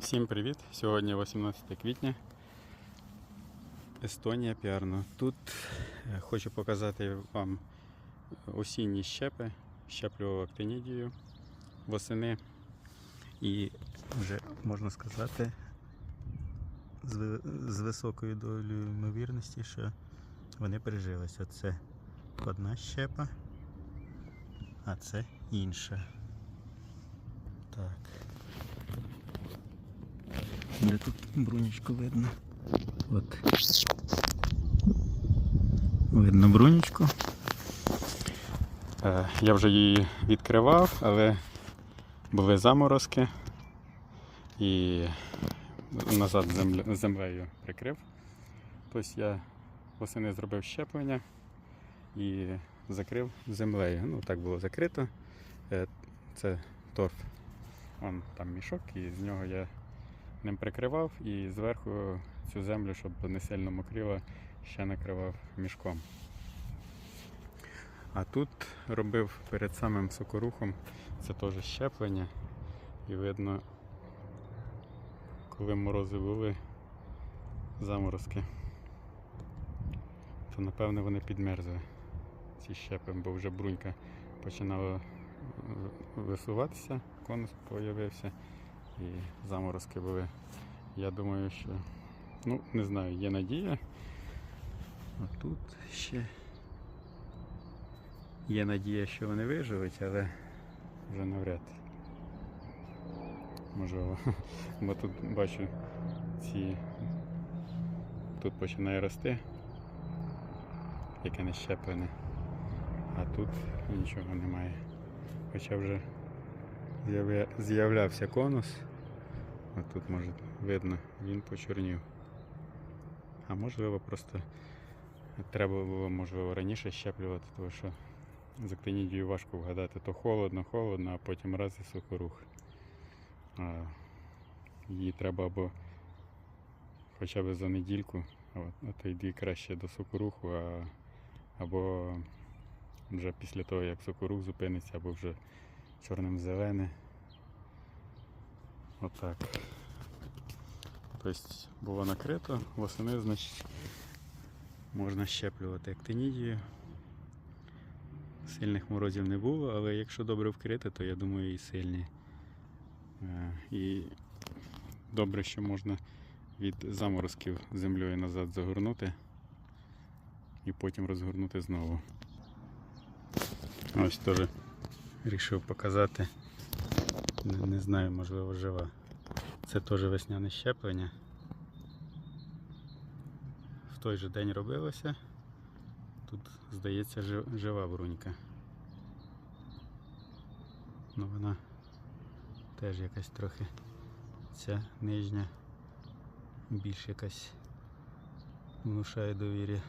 Всім привіт! Сьогодні 18 квітня. Естонія піарно. Тут е, хочу показати вам осінні щепи. Щеплював актинідію восени. І вже можна сказати з, високою долею ймовірності, що вони прижилися. Це одна щепа, а це інша. Так. Де тут брунечку видно? От. Видно брунечку. Е, я вже її відкривав, але були заморозки і назад землею прикрив. Тобто я восени зробив щеплення і закрив землею. Ну, так було закрито. Е, Це торф. Вон там мішок, і з нього я ним прикривав і зверху цю землю, щоб не сильно мокріло, ще накривав мішком. А тут робив перед самим сокорухом, це теж щеплення. І видно, коли морози були, заморозки, то напевно вони підмерзли, ці щепи, бо вже брунька починала висуватися, конус появився і заморозки були. Я думаю, що ну, не знаю, є надія. А тут ще є надія, що вони виживуть, але вже навряд. Можливо. Бо тут бачу ці тут починає рости, яке не щеплене, а тут нічого немає. Хоча вже з'явля- з'являвся конус. От тут може видно, він почорнів. А можливо просто треба було можливо раніше щеплювати, тому що з актинідією важко вгадати, то холодно, холодно, а потім раз і сухорух. А її треба або хоча б за недільку, а то йди краще до сокоруху, а, або вже після того, як сокорух зупиниться, або вже чорним зелене. Отак. Тобто було накрито, восени, значить, можна щеплювати актинідію. Сильних морозів не було, але якщо добре вкрити, то я думаю і сильні. Е, І добре, що можна від заморозків землею назад загорнути і потім розгорнути знову. Ось теж вирішив показати. Не, не знаю, можливо, жива. Це теж весняне щеплення. В той же день робилося. Тут, здається, жива брунька. Ну вона теж якась трохи ця нижня більш якась внушає довір'я,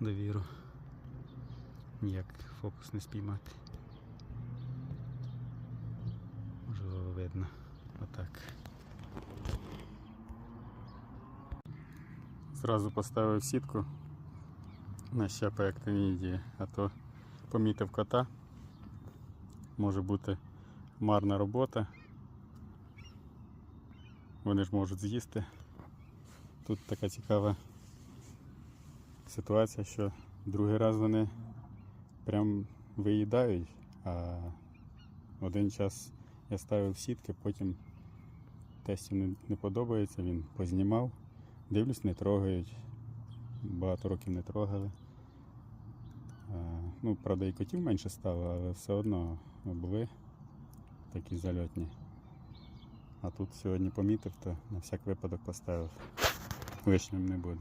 довіру. Ніяк фокус не спіймати. Можливо, видно. Отак. Зразу поставив сітку на щепи актинідії, а то помітив кота. Може бути марна робота. Вони ж можуть з'їсти. Тут така цікава ситуація, що другий раз вони прям виїдають, а один час я ставив сітки, потім тестів не, не подобається, він познімав. Дивлюсь, не трогають. Багато років не трогали. А, ну, правда, і котів менше стало, але все одно були такі зальотні. А тут сьогодні помітив, то на всяк випадок поставив. Лишнім не буде.